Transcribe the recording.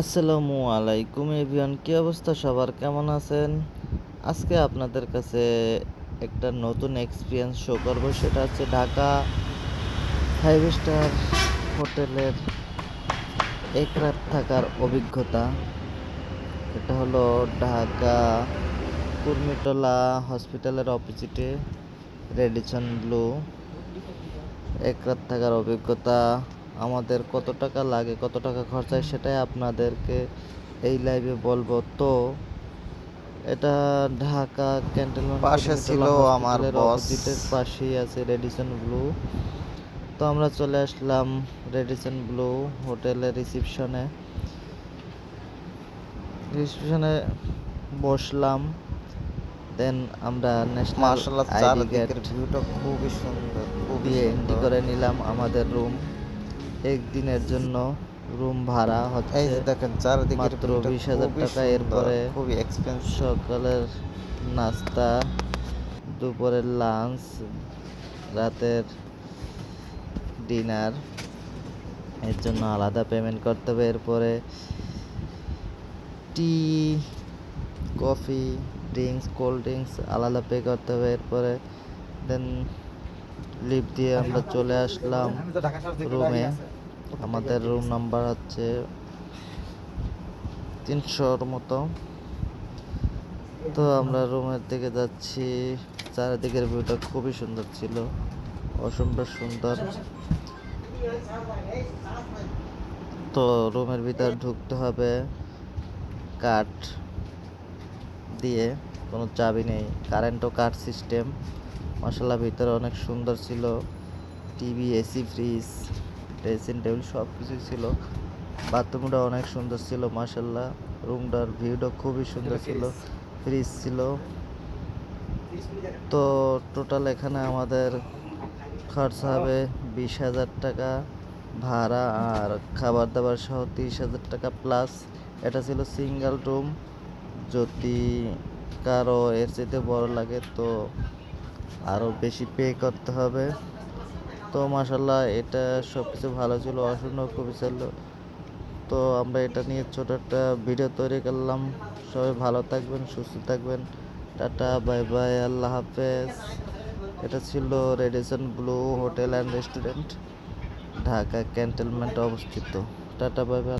আসসালামু আলাইকুম এভিয়ান কি অবস্থা? সবার কেমন আছেন? আজকে আপনাদের কাছে একটা নতুন এক্সপিরিয়েন্স শো করব, সেটা হচ্ছে ঢাকা ফাইভ স্টার হোটেলের এক রাত থাকার অভিজ্ঞতা। এটা হলো ঢাকা কুর্মিটোলা হসপিটালের অপোজিটে রেডিসন ব্লু এক রাত থাকার অভিজ্ঞতা। আমাদের কত টাকা লাগে কত টাকা খরচ হয় সেটাই আপনাদেরকে এই লাইভে বলব। তো এটা ঢাকা ক্যান্টনমেন্ট পাশে ছিল আমার। অপোজিটের পাশেই আছে রেডিসন ব্লু তো আমরা চলে আসলাম রেডিসন ব্লু হোটেলের রিসিপশনে রিসিপশনে বসলাম। দেন আমরা ন্যাশনাল আইডি চারদিকের ভিউটা খুবই সুন্দর খুবই করে নিলাম আমাদের রুম একদিনের জন্য রুম ভাড়া হচ্ছে এই যে দেখেন চারদিকের মাত্র 20,000 খুবই টাকা, এরপরে খুবই এক্সপেন্সিভ সকালের নাস্তা দুপুরের লাঞ্চ রাতের ডিনার এর জন্য আলাদা পেমেন্ট করতে হবে। এরপরে tea coffee drinks cold drinks আলাদা পে করতে হবে। এরপরে দেন লিফট দিয়ে আমরা চলে আসলাম রুমে আমাদের রুম নাম্বার হচ্ছে তিনশোর মতো। তো আমরা রুমের দিকে যাচ্ছি। চারিদিকের ভিউটা খুবই সুন্দর ছিল। অসম্ভব সুন্দর। তো রুমের ভিতর ঢুকতে হবে। কাঠ দিয়ে। কোনো চাবি নেই। কারেন্টও কাঠ সিস্টেম মশলা ভিতরে অনেক সুন্দর ছিল। TV AC fridge dressing table সব কিছুই ছিল। বাথরুমটা অনেক সুন্দর ছিল মাসাল্লাহ রুমটার ভিউটা খুবই সুন্দর ছিল ফ্রিজ ছিল। তো টোটাল এখানে আমাদের খরচ হবে বিশ হাজার টাকা ভাড়া আর খাবার দাবার সহ তিরিশ হাজার টাকা প্লাস এটা ছিল সিঙ্গেল রুম। যদি কারও এর চাইতে বড় লাগে তো আরও বেশি পে করতে হবে। তো মাসাল্লাহ এটা সব কিছু ভালো ছিল অসুন্দর খুবই ছিল। তো আমরা এটা নিয়ে ছোট একটা ভিডিও তৈরি করলাম। সবাই ভালো থাকবেন, সুস্থ থাকবেন। টাটা বাই বাই আল্লাহ হাফেজ। এটা ছিল Radisson blue hotel and restaurant Dhaka ক্যান্টনমেন্টে অবস্থিত। Tata bye by